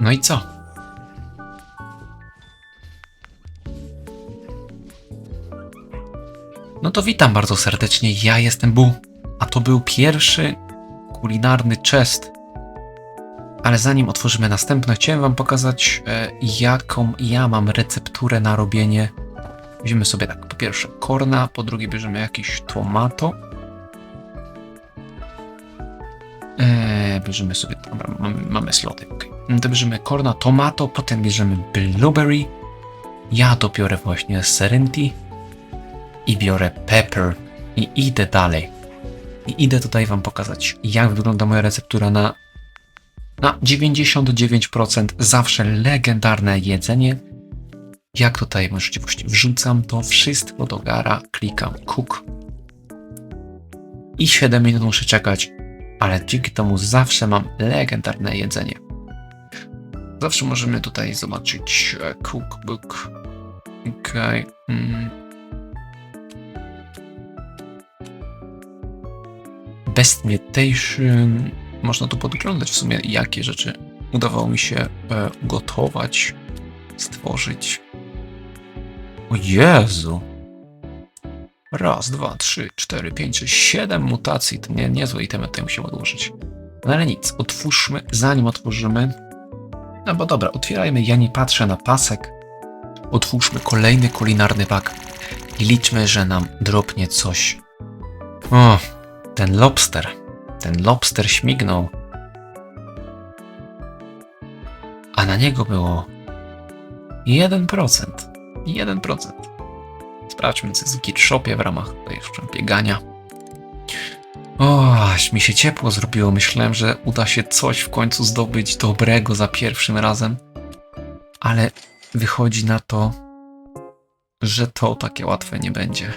No i co? No to witam bardzo serdecznie, ja jestem Bu, a to był pierwszy kulinarny chest. Ale zanim otworzymy następne, chciałem wam pokazać, e, jaką ja mam recepturę na robienie. Weźmiemy sobie tak, po pierwsze korna, po drugie bierzemy jakieś tomato. Eee, bierzemy sobie, dobra, mamy, mamy sloty, ok. To bierzemy korna, tomato, potem bierzemy blueberry. Ja to biorę właśnie serenity i biorę pepper i idę dalej. I idę tutaj wam pokazać, jak wygląda moja receptura na na 99% zawsze legendarne jedzenie. Jak tutaj możliwości wrzucam to wszystko do gara, klikam cook i 7 minut muszę czekać, ale dzięki temu zawsze mam legendarne jedzenie. Zawsze możemy tutaj zobaczyć e, cookbook. Okej. Mm. Best mutation. Można tu podglądać w sumie, jakie rzeczy udawało mi się e, gotować, stworzyć. O Jezu! Raz, dwa, trzy, cztery, pięć, sześć, siedem mutacji. To nie, niezłe itemy tutaj musimy odłożyć. No ale nic, otwórzmy, zanim otworzymy. No bo dobra, otwierajmy, ja nie patrzę na pasek. Otwórzmy kolejny kulinarny bag i liczmy, że nam dropnie coś. O, ten lobster. Ten lobster śmignął. A na niego było 1%. 1%. Sprawdźmy, co jest w Gitshopie w ramach jeszcze biegania. O, aż mi się ciepło zrobiło. Myślałem, że uda się coś w końcu zdobyć dobrego za pierwszym razem. Ale wychodzi na to, że to takie łatwe nie będzie.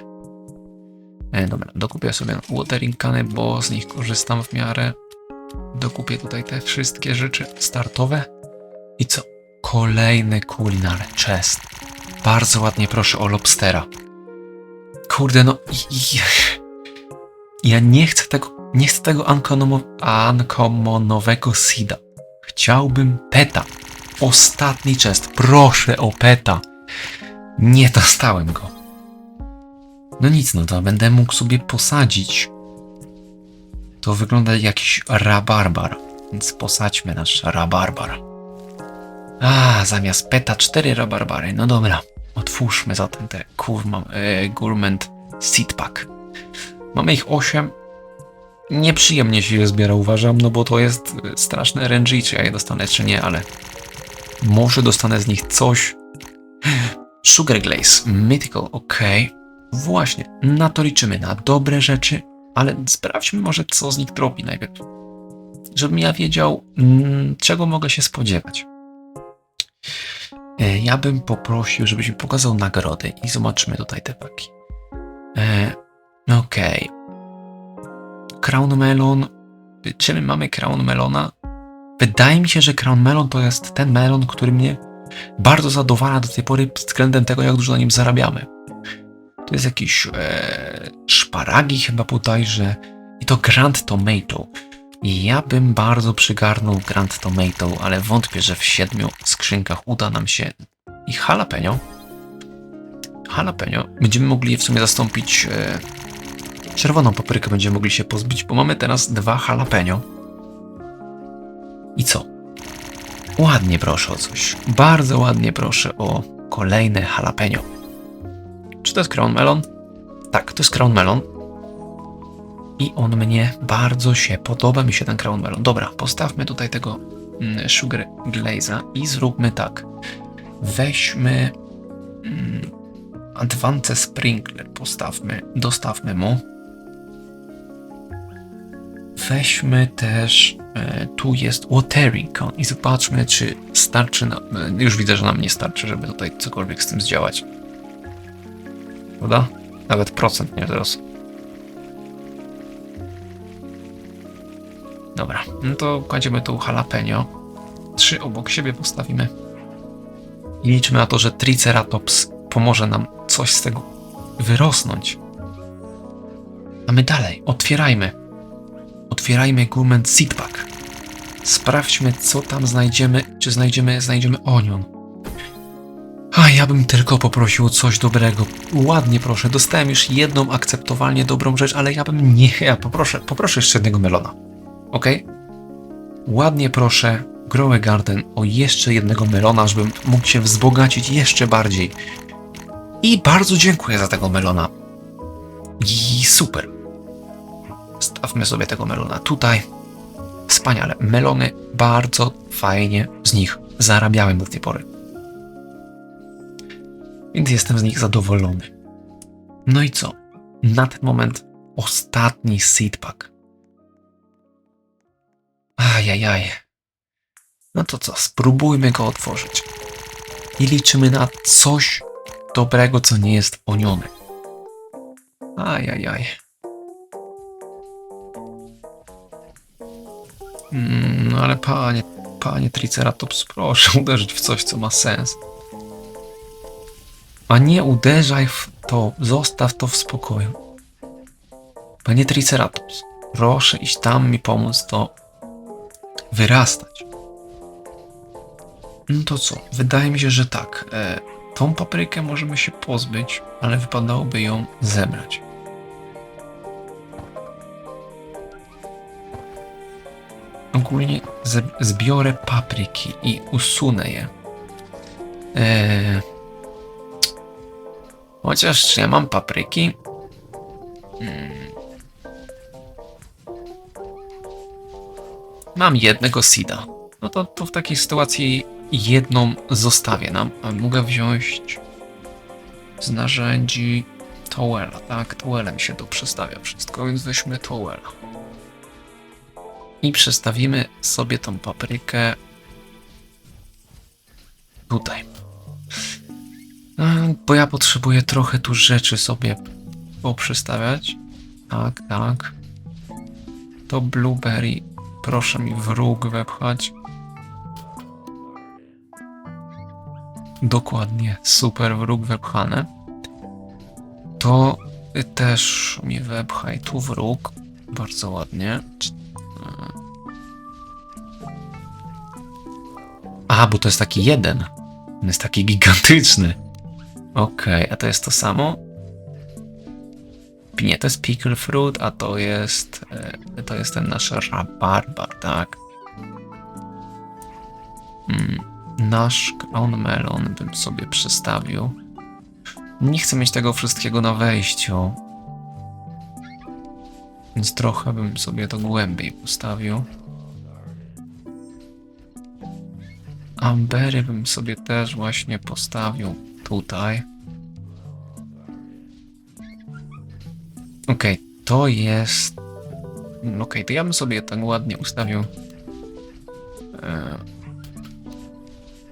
E, dobra, dokupię sobie watering cany, bo z nich korzystam w miarę. Dokupię tutaj te wszystkie rzeczy startowe. I co? Kolejny kulinar chest. Bardzo ładnie proszę o lobstera. Kurde, no... i- i- Ja nie chcę tego... Nie chcę tego uncommonowego seeda. Chciałbym peta. Ostatni chest. Proszę o peta. Nie dostałem go. No nic, no to będę mógł sobie posadzić. To wygląda jak jakiś rabarbar, więc posadźmy nasz rabarbar. A, zamiast peta cztery rabarbary. No dobra, otwórzmy zatem te kurma, e, gourmet seed pack. Mamy ich 8. Nieprzyjemnie się je zbiera, uważam, no bo to jest e, straszne RNG, czy ja je dostanę, czy nie, ale może dostanę z nich coś. Sugar Glaze, Mythical, ok. Właśnie, na to liczymy, na dobre rzeczy, ale sprawdźmy może, co z nich dropi najpierw. Żebym ja wiedział, mm, czego mogę się spodziewać. E, Ja bym poprosił, żebyś mi pokazał nagrody i zobaczymy tutaj te paki. E, Okej. Crown Melon. Czy my mamy Crown Melona? Wydaje mi się, że Crown Melon to jest ten melon, który mnie bardzo zadowala do tej pory względem tego, jak dużo na nim zarabiamy. To jest jakiś e, szparagi chyba bodajże. I to Grand Tomato. Ja bym bardzo przygarnął Grand Tomato, ale wątpię, że w siedmiu skrzynkach uda nam się. I jalapeno. Jalapeno. Będziemy mogli je w sumie zastąpić. E, czerwoną paprykę będziemy mogli się pozbyć, bo mamy teraz dwa jalapeno. I co? Ładnie proszę o coś. Bardzo ładnie proszę o kolejne jalapeno. Czy to jest Crown Melon? Tak, to jest Crown Melon. I on mnie bardzo się podoba, mi się ten Crown Melon. Dobra, postawmy tutaj tego mm, Sugar Glaze'a i zróbmy tak. Weźmy mm, Advance Sprinkler, postawmy, dostawmy mu. Weźmy też, e, tu jest Watering i zobaczmy, czy starczy nam, e, już widzę, że nam nie starczy, żeby tutaj cokolwiek z tym zdziałać. Prawda? Nawet procent nie wzrosł. Dobra, no to kładziemy tu jalapeno. Trzy obok siebie postawimy. I liczmy na to, że Triceratops pomoże nam coś z tego wyrosnąć. A my dalej, otwierajmy. Otwierajmy Gourmet Seed Pack. Sprawdźmy, co tam znajdziemy. Czy znajdziemy, znajdziemy onion. A ja bym tylko poprosił coś dobrego. Ładnie proszę, dostałem już jedną akceptowalnie dobrą rzecz, ale ja bym nie. Ja poproszę, poproszę jeszcze jednego melona. Ok? Ładnie proszę Growe Garden o jeszcze jednego melona, żebym mógł się wzbogacić jeszcze bardziej. I bardzo dziękuję za tego melona. I super. Stawmy sobie tego melona tutaj. Wspaniale. Melony bardzo fajnie z nich zarabiałem do tej pory. Więc jestem z nich zadowolony. No i co? Na ten moment ostatni seed pack. Ajajaj. No to co? Spróbujmy go otworzyć. I liczymy na coś dobrego, co nie jest oniony. Ajajaj. Mm, no ale panie, panie Triceratops, proszę uderzyć w coś, co ma sens. A nie uderzaj w to, zostaw to w spokoju. Panie Triceratops, proszę iść tam mi pomóc to wyrastać. No to co? Wydaje mi się, że tak. E, tą paprykę możemy się pozbyć, ale wypadałoby ją zebrać. Ogólnie zbiorę papryki i usunę je. Eee, chociaż czy ja mam papryki? Hmm. Mam jednego seeda. No to, to w takiej sytuacji jedną zostawię nam. A mogę wziąć z narzędzi Towela, tak? Towelem się tu przestawia wszystko, więc weźmy Towela. I przestawimy sobie tą paprykę tutaj. Bo ja potrzebuję trochę tu rzeczy sobie poprzestawiać. Tak, tak. To blueberry. Proszę mi w róg wepchać. Dokładnie, super wróg wepchane. To też mi wepchaj tu w róg. Bardzo ładnie. Bo to jest taki jeden. On jest taki gigantyczny. Okej, a to jest to samo? Nie, to jest pickle fruit, a to jest. e, To jest ten nasz rabarbar, tak? Mm, nasz crown melon bym sobie przestawił. Nie chcę mieć tego wszystkiego na wejściu. Więc trochę bym sobie to głębiej postawił. Ambery bym sobie też właśnie postawił tutaj. Okej, to jest. Okej, to ja bym sobie tak ładnie ustawił. E,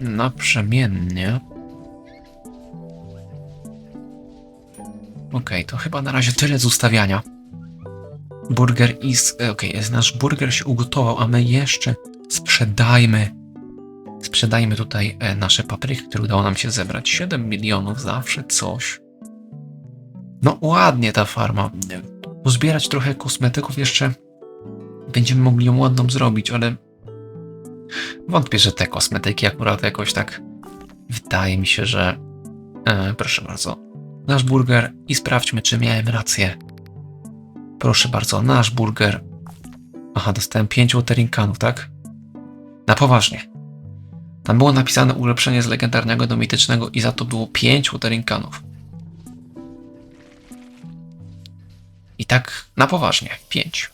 naprzemiennie. Okej, to chyba na razie tyle z ustawiania. Burger is. e, Okej, jest nasz burger się ugotował, a my jeszcze sprzedajmy Sprzedajmy tutaj e, nasze papryki, które udało nam się zebrać. 7 milionów, zawsze coś. No ładnie ta farma. Pozbierać trochę kosmetyków jeszcze. Będziemy mogli ją ładną zrobić, ale wątpię, że te kosmetyki akurat jakoś tak wydaje mi się, że e, proszę bardzo. Nasz burger i sprawdźmy, czy miałem rację. Proszę bardzo, nasz burger. Aha, dostałem 5 watering canów, tak? Na poważnie. Tam było napisane ulepszenie z legendarnego do mitycznego i za to było 5 watering canów. I tak na poważnie, 5.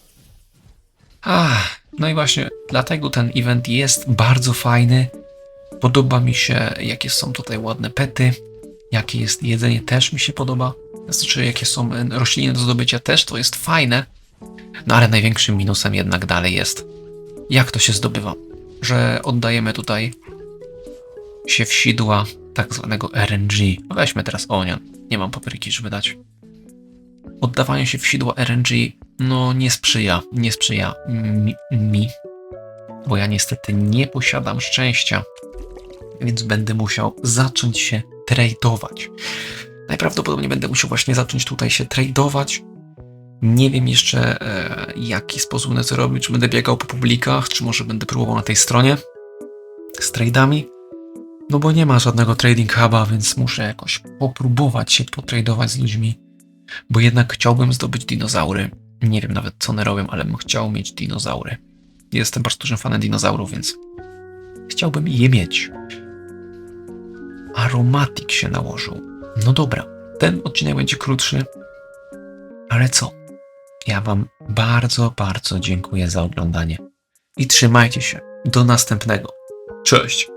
Ach, no i właśnie dlatego ten event jest bardzo fajny. Podoba mi się, jakie są tutaj ładne pety, jakie jest jedzenie też mi się podoba. Znaczy, jakie są e, rośliny do zdobycia też, to jest fajne. No ale największym minusem jednak dalej jest, jak to się zdobywa. Że oddajemy tutaj siewsidła tak zwanego RNG. No Weźmy teraz onion. Nie mam papryki, żeby dać. Oddawanie się w sidła RNG no nie sprzyja, nie sprzyja mi, mi, bo ja niestety nie posiadam szczęścia, więc będę musiał zacząć się tradeować. Najprawdopodobniej będę musiał właśnie zacząć tutaj się tradeować Nie wiem jeszcze, e, jaki sposób będę to robił. Czy będę biegał po publikach, czy może będę próbował na tej stronie z trade'ami. No bo nie ma żadnego trading huba, więc muszę jakoś popróbować się potradować z ludźmi. Bo jednak chciałbym zdobyć dinozaury. Nie wiem nawet co one robią, ale bym chciał mieć dinozaury. Jestem bardzo dużym fanem dinozaurów, więc chciałbym je mieć. Aromatik się nałożył. No dobra, ten odcinek będzie krótszy, ale co? Ja Wam bardzo, bardzo dziękuję za oglądanie i trzymajcie się. Do następnego. Cześć!